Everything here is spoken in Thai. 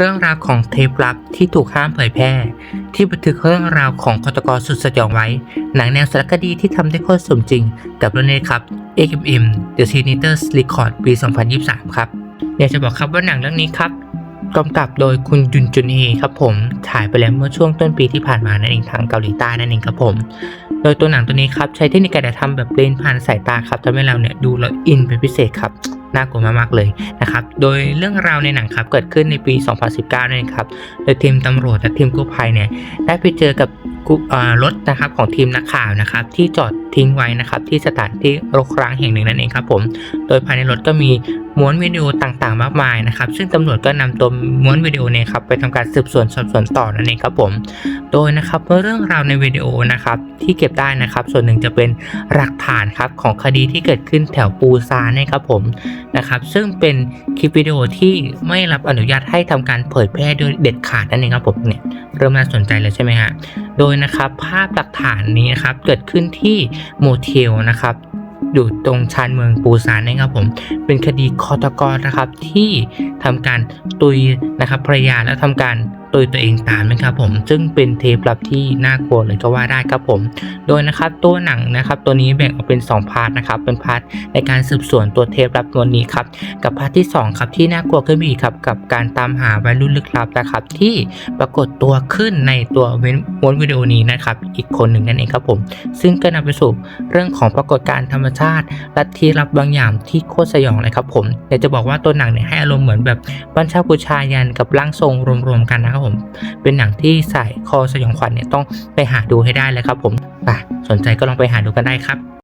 เรื่องราวของเทปลับที่ถูกห้ามเผยแพร่ ที่บันทึกเรื่องราวของฆาตกรสุดสยองไว้ หนังแนวสารคดีที่ทำได้โคตรสมจริง กับเรื่องนี้ครับ XMM The Senators Record ปี 2023 ครับอยากจะบอกครับว่าหนังเรื่องนี้ครับกำกับโดยคุณยุนจุนเฮครับผมฉายไปแล้วเมื่อช่วงต้นปีที่ผ่านมานั่นเองทางเกาหลีใต้นั่นเองครับผม โดยตัวหนังตัวนี้ครับใช้เทคนิคการถ่ายทำแบบเลนผ่านสายตาครับทำให้เราเนี่ยดูแล้วอินเป็นพิเศษครับ น่ากลัวมากๆเลยนะครับ โดยเรื่องราวในหนังครับเกิดขึ้นในปี 2019นั่นเองครับ โดยทีมตำรวจและทีมกู้ภัยเนี่ยได้ไปเจอกับรถนะครับของทีมนักข่าวนะครับ ที่จอดทิ้งไว้นะครับที่สถานที่รกร้างแห่งหนึ่งนั่นเองครับผม โดยภายในรถก็มี ม้วนวิดีโอต่างๆ มากมายนะครับซึ่งตำรวจก็นำตัวม้วนวิดีโอเนี่ยครับไปทำการสืบสวนสอบสวนต่อนั่นเองครับผม โดยนะครับเรื่องราวในวิดีโอนะครับที่เก็บได้นะครับ ส่วนหนึ่งจะเป็นหลักฐานครับของคดีที่เกิดขึ้นแถวปูซานนะครับผมนะครับซึ่งเป็นคลิปวิดีโอที่ไม่รับอนุญาตให้ทำการเผยแพร่โดยเด็ดขาดนั่นเองครับผมเนี่ยเริ่มน่าสนใจแล้วใช่ไหมฮะโดยนะครับภาพหลักฐานนี้นะครับเกิดขึ้นที่โมเทลนะครับ อยู่ตรงชานเมืองปูซานนะครับผมเป็นคดีฆาตกรนะครับที่ทำการตุยนะครับภรรยาแล้วทำการตุยตัวเองตามนะครับผม ซึ่งเป็นเทปลับที่น่ากลัวเลยก็ว่าได้ครับผม โดยนะครับตัวหนังนะครับตัวนี้แบ่งออกเป็น 2 พาร์ทนะครับเป็นพาร์ทในการสืบสวนตัวเทปลับตัวนี้ครับกับพาร์ทที่ 2 ครับที่น่ากลัวขึ้นอีกครับกับการตามหาวัยรุ่นลึกลับนะครับที่ปรากฏตัวขึ้นในตัวเว้นวนวิดีโอนี้นะครับอีกคนหนึ่งนั่นเองครับผม ซึ่งก็นำไปสู่เรื่องของปรากฏการธรรมชาติลัทธิลับบางอย่างที่โคตรสยองเลยครับผมอยากจะบอกว่าตัวหนังเนี่ยให้อารมณ์เหมือนแบบบัญชาบูชายันกับร่างทรงรวมๆกันนะครับผม เป็นหนังที่ใส่คอสยองขวัญเนี่ยต้องไปหาดูให้ได้เลยครับผมสนใจก็ลองไปหาดูกันได้ครับ